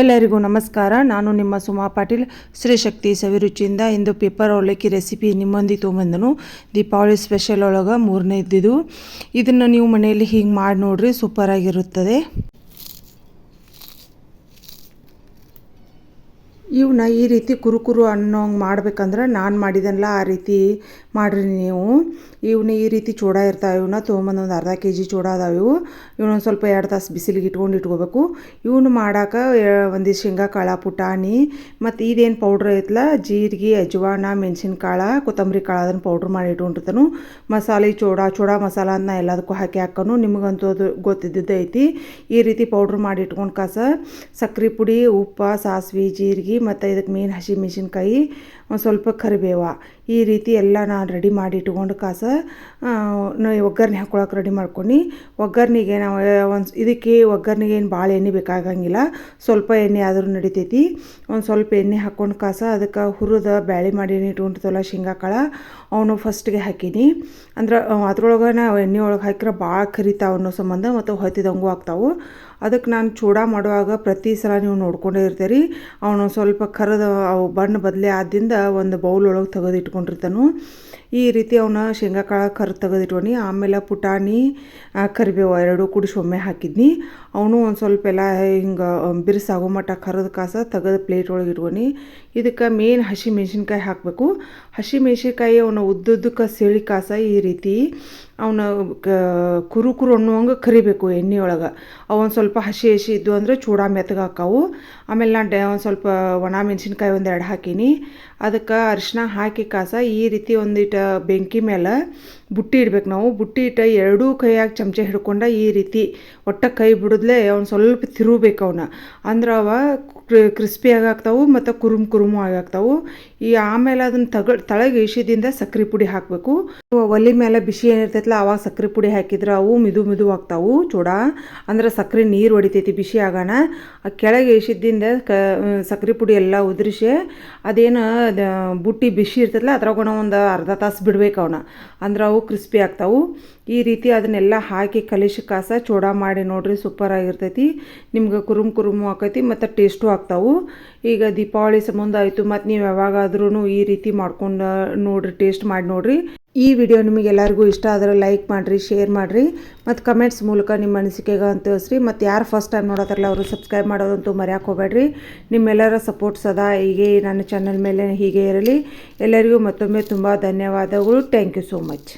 ಎಲ್ಲರಿಗೂ ನಮಸ್ಕಾರ. ನಾನು ನಿಮ್ಮ ಸುಮಾ ಪಾಟೀಲ್. ಶ್ರೀ ಶಕ್ತಿ ಸವಿರುಚಿಯಿಂದ ಇಂದು ಪೇಪರ್ ಅವಲಕ್ಕಿ ರೆಸಿಪಿ ನಿಮ್ಮೊಂದಿಗೆ ತೊಗೊಂಬಂದನು ದೀಪಾವಳಿ ಸ್ಪೆಷಲ್ ಒಳಗೆ ಮೂರನೇ ಇದ್ದಿದ್ದು ಇದನ್ನು ನೀವು ಮನೆಯಲ್ಲಿ ಹೀಗೆ ಮಾಡಿ ನೋಡ್ರಿ ಸೂಪರಾಗಿರುತ್ತದೆ. ಇವನ್ನ ಈ ರೀತಿ ಕುರುಕುರು ಅನ್ನೋಂಗೆ ಮಾಡ್ಬೇಕಂದ್ರೆ ನಾನು ಮಾಡಿದನಲ್ಲ ಆ ರೀತಿ ಮಾಡಿರಿ ನೀವು. ಇವನ್ನ ಈ ರೀತಿ ಚೂಡ ಇರ್ತಾವೆ ಇವನ್ನ ತೊಗೊಂಬಂದು ಒಂದು ಅರ್ಧ ಕೆ ಜಿ ಚೂಡ ಅದಾವೆ ಇವು. ಇವನೊಂದು ಸ್ವಲ್ಪ ಎರಡು ತಾಸು ಬಿಸಿಲಿಗೆ ಇಟ್ಕೊಂಡು ಇಟ್ಕೋಬೇಕು. ಇವನು ಮಾಡಾಕ ಒಂದಿಷ್ಟು ಶೇಂಗಾ, ಕಾಳು, ಪುಟಾಣಿ, ಮತ್ತು ಇದೇನು ಪೌಡ್ರ್ ಐತಲ್ಲ ಜೀರಿಗೆ, ಅಜ್ವಾನ, ಮೆಣಸಿನ್ಕಾಳು, ಕೊತ್ತಂಬರಿ ಕಾಳು ಅದನ್ನು ಪೌಡ್ರ್ ಮಾಡಿ ಇಟ್ಕೊಂಡಿರ್ತಾನು. ಮಸಾಲೆ ಚೂಡ ಚೂಡ ಮಸಾಲ ಅಂತ ಎಲ್ಲದಕ್ಕೂ ಹಾಕಿ ಹಾಕೋನು. ನಿಮಗಂತೂ ಅದು ಗೊತ್ತಿದ್ದದ್ದು ಐತಿ. ಈ ರೀತಿ ಪೌಡ್ರ್ ಮಾಡಿ ಇಟ್ಕೊಂಡು ಕಾಸ ಸಕ್ರೆ ಪುಡಿ, ಉಪ್ಪು, ಸಾಸಿವೆ, ಜೀರಿಗೆ ಮತ್ತು ಇದಕ್ಕೆ ಮೇನ್ ಹಸಿ ಮೆಣಸಿನ್ಕಾಯಿ ಒಂದು ಸ್ವಲ್ಪ ಕರಿಬೇವ. ಈ ರೀತಿ ಎಲ್ಲ ನಾನು ರೆಡಿ ಮಾಡಿ ಇಟ್ಕೊಂಡು ಕಾಸ ಒಗ್ಗರಣೆ ಹಾಕ್ಕೊಳಕ್ಕೆ ರೆಡಿ ಮಾಡ್ಕೊಂಡು. ಒಗ್ಗರಣೆಗೆ ನಾವು ಒಂದು ಇದಕ್ಕೆ ಒಗ್ಗರಣೆಗೆ ಏನು ಭಾಳ ಎಣ್ಣೆ ಬೇಕಾಗಂಗಿಲ್ಲ. ಸ್ವಲ್ಪ ಎಣ್ಣೆ ಆದರೂ ನಡಿತೈತಿ. ಒಂದು ಸ್ವಲ್ಪ ಎಣ್ಣೆ ಹಾಕ್ಕೊಂಡು ಕಾಸ ಅದಕ್ಕೆ ಹುರಿದ ಬ್ಯಾಳೆ ಮಾಡಿ ಇಟ್ಕೊಂಡಿರ್ತಲ್ಲ ಶೇಂಗಾ ಕಾಳ ಅವನು ಫಸ್ಟ್ಗೆ ಹಾಕೀನಿ. ಅಂದ್ರೆ ಅದ್ರೊಳಗೆ ನಾವು ಎಣ್ಣೆ ಒಳಗೆ ಹಾಕಿದ್ರೆ ಭಾಳ ಕರಿತಾವ ಅನ್ನೋ ಸಂಬಂಧ ಮತ್ತು ಹೊತ್ತಿದಂಗೂ ಆಗ್ತಾವೆ. ಅದಕ್ಕೆ ನಾನು ಚೂಡ ಮಾಡುವಾಗ ಪ್ರತಿ ಸಲ ನೀವು ನೋಡ್ಕೊಂಡೇ ಇರ್ತೀರಿ. ಅವನು ಸ್ವಲ್ಪ ಕರೆದ ಅವು ಬಣ್ಣ ಬದಲೇ ಆದ್ದರಿಂದ ಒಂದು ಬೌಲ್ ಒಳಗೆ ತೆಗೆದು ಇಟ್ಕೊಂಡಿರ್ತಾನು ಈ ರೀತಿ ಅವನ್ನ ಶೇಂಗಾ ಕಾಳು ಕರ್ದು ತೆಗೆದಿಟ್ಕೊಂಡು ಆಮೇಲೆ ಪುಟಾಣಿ ಕರಿಬೇವು ಎರಡು ಕುಡಿಸಿ ಒಮ್ಮೆ ಹಾಕಿದ್ನಿ. ಅವನು ಒಂದು ಸ್ವಲ್ಪ ಎಲ್ಲ ಹಿಂಗೆ ಬಿರುಸಾಗೋ ಮಟ್ಟ ಕರೆದ ಕಾಸ ತೆಗೆದು ಪ್ಲೇಟ್ ಒಳಗೆ ಇಟ್ಕೊಂಡು ಇದಕ್ಕೆ ಮೇನ್ ಹಸಿ ಮೆಣಸಿನ್ಕಾಯಿ ಹಾಕಬೇಕು. ಹಸಿ ಮೆಣಸಿನ್ಕಾಯಿ ಅವನ ಉದ್ದುದ್ದಕ್ಕೆ ಸೇಳಿ ಕಾಸ ಈ ರೀತಿ ಅವನ ಕುರು ಕುರು ಅನ್ನುವಂಗೆ ಕರಿಬೇಕು ಎಣ್ಣೆ ಒಳಗೆ. ಅವೊಂದು ಸ್ವಲ್ಪ ಹಸಿ ಹಸಿ ಇದ್ದು ಅಂದರೆ ಚೂಡ ಮೆತ್ತಗೆ ಹಾಕಾವು. ಆಮೇಲೆ ನಾನು ಡೆ, ಒಂದು ಸ್ವಲ್ಪ ಒಣ ಮೆಣಸಿನ್ಕಾಯಿ ಒಂದೆರಡು ಹಾಕೀನಿ. ಅದಕ್ಕೆ ಅರಿಶಿನ ಹಾಕಿ ಕಾಸ ಈ ರೀತಿ ಒಂದಿಟ್ಟು ಬೆಂಕಿ ಮೇಲೆ ಬುಟ್ಟಿ ಇಡ್ಬೇಕು ನಾವು. ಬುಟ್ಟಿ ಇಟ್ಟ ಎರಡೂ ಕೈಯಾಗ ಚಮಚ ಹಿಡ್ಕೊಂಡ ಈ ರೀತಿ ಒಟ್ಟ ಕೈ ಬಿಡದ್ಲೆ ಅವ್ನು ಸ್ವಲ್ಪ ತಿರುಬೇಕು ಅವನ್ನ ಅಂದ್ರೆ ಅವ ಕ್ರಿಸ್ಪಿ ಆಗ್ತಾವು ಮತ್ತು ಕುರುಮ್ ಕುರುಮು ಆಗಾಗ್ತಾವು. ಈ ಆಮೇಲೆ ಅದನ್ನ ತಗ, ತಳಗೆ ಇಶಿದಿಂದ ಸಕ್ಕರೆ ಪುಡಿ ಹಾಕಬೇಕು. ಒಲೆ ಮೇಲೆ ಬಿಸಿ ಏನಿರ್ತೈತಲ್ಲ ಅವಾಗ ಸಕ್ಕರೆ ಪುಡಿ ಹಾಕಿದ್ರೆ ಅವು ಮಿದು ಮಿದು ಆಗ್ತಾವು ಚೂಡ. ಅಂದ್ರೆ ಸಕ್ಕರೆ ನೀರು ಹೊಡಿತೈತಿ ಬಿಸಿ ಆಗೋಣ ಆ ಕೆಳಗೆ ಇಶಿದಿಂದ ಕ ಸಕ್ಕರೆ ಪುಡಿ ಎಲ್ಲ ಉದುರಿಸಿ ಅದೇನು ಬುಟ್ಟಿ ಬಿಸಿ ಇರ್ತೈತಲ್ಲ ಅದ್ರಾಗ ಒಂದು ಅರ್ಧ ತಾಸು ಬಿಡ್ಬೇಕು ಅವನ್ನ ಅಂದ್ರೆ ಅವು ಕ್ರಿಸ್ಪಿ ಆಗ್ತಾವು. ಈ ರೀತಿ ಅದನ್ನೆಲ್ಲ ಹಾಕಿ ಕಲಿಸಿ ಕಾಸ ಚೂಡ ಮಾಡಿ ನೋಡ್ರಿ ಸೂಪರ್ ಆಗಿರ್ತೈತಿ. ನಿಮ್ಗೆ ಕುರುಮ್ ಕುರುಮು ಆಕೈತಿ ಮತ್ತು ಟೇಸ್ಟು ಆಗ್ತಾವು. ಈಗ ದೀಪಾವಳಿ ಸಂಬಂಧ ಆಯಿತು ಮತ್ತು ನೀವು ಯಾವಾಗಾದ್ರೂ ಈ ರೀತಿ ಮಾಡ್ಕೊಂಡು ನೋಡ್ರಿ ಟೇಸ್ಟ್ ಮಾಡಿ ನೋಡ್ರಿ. ಈ ವಿಡಿಯೋ ನಿಮಗೆ ಎಲ್ಲರಿಗೂ ಇಷ್ಟ ಆದರೆ ಲೈಕ್ ಮಾಡಿರಿ, ಶೇರ್ ಮಾಡಿರಿ ಮತ್ತು ಕಮೆಂಟ್ಸ್ ಮೂಲಕ ನಿಮ್ಮ ಅನಿಸಿಕೆಗೆ ಅಂತ ತಿಳಿಸ್ರಿ. ಮತ್ತು ಯಾರು ಫಸ್ಟ್ ಟೈಮ್ ನೋಡೋದ್ರಲ್ಲ ಅವರು ಸಬ್ಸ್ಕ್ರೈಬ್ ಮಾಡೋದಂತೂ ಮರೆಯೋಕೆ ಹೋಗಬೇಡ್ರಿ. ನಿಮ್ಮೆಲ್ಲರ ಸಪೋರ್ಟ್ ಸದಾ ಹೀಗೆ ನನ್ನ ಚಾನಲ್ ಮೇಲೆ ಹೀಗೆ ಇರಲಿ. ಎಲ್ಲರಿಗೂ ಮತ್ತೊಮ್ಮೆ ತುಂಬ ಧನ್ಯವಾದಗಳು. Thank you so much